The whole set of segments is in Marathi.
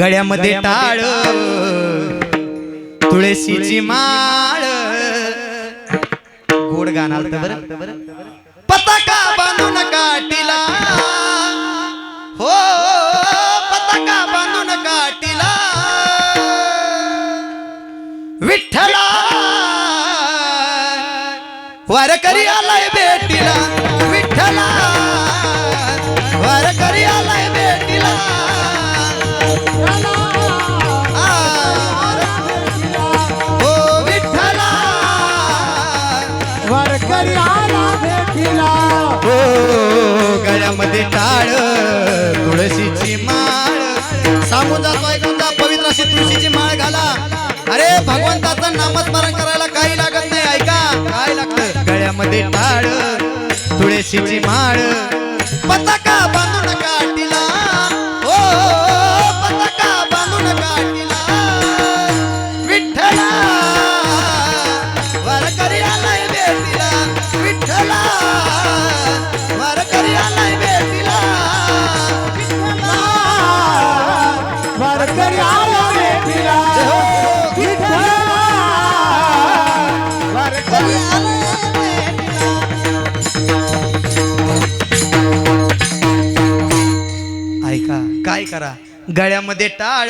गळ्यामध्ये टाळ तुळशीची माळ. गोड गाणं आलं बरं. पताका बांधून काटीला हो पताका बांधून काटीला विठ्ठला. वारकरी आलाय भेटीला विठ्ठला. वारकरी आलाय भेटीला हो गळ्यामध्ये टाळ तुळशीची माळ. सामुदा जातो पवित्र अशी तुळशीची माळ घाला. अरे भगवंताचं नामस्मरण करायला काही लागत नाही ऐका. काय लागतं? गळ्यामध्ये टाळ तुळशीची माळ. पताका बांधून काटीला हो. हो, हो. करा. गळ्यामध्ये टाळ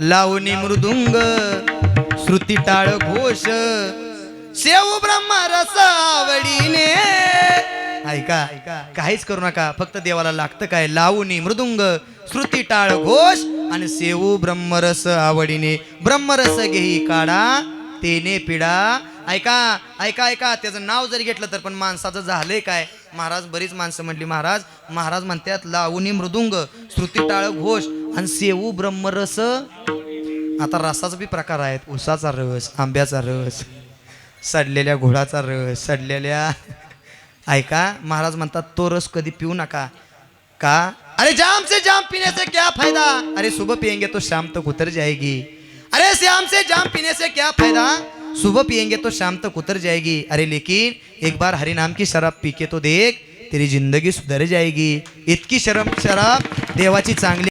लावणी मृदुंग श्रुती टाळ घोष. शेव ब्रह्म रस आवडीने ऐका काहीच करू नका. फक्त देवाला लागतं काय? लावणी मृदुंग श्रुती टाळ घोष आणि सेवू ब्रह्मरस आवडीने ब्रह्मरस घेई काढा तेने पिढा ऐका ऐका ऐका त्याचं नाव जरी घेतलं तर पण माणसाचं झालंय काय? महाराज बरीच माणसं म्हटली महाराज महाराज म्हणतात लावणी मृदुंग श्रुती टाळ घोष आणि सेवू ब्रह्मरस. आता रसाचा बी प्रकार आहेत. उसाचा रस आंब्याचा रस सडलेल्या घोडाचा रस सडलेल्या ऐका महाराज म्हणतात तो रस कधी पिऊ नका. का? अरे जाम से जाम पिने से क्या फायदा? अरे सुबह पियेंगे तो शाम तक उतर जाएगी. अरे श्याम से जाम पीने से क्या फायदा? सुबह पियेंगे तो शाम तक उतर जाएगी। अरे लेकिन एक बार हरि नाम की शराब पी के तो देख तेरी जिंदगी सुधर जाएगी। इतकी शरम शराब देवाची चांगली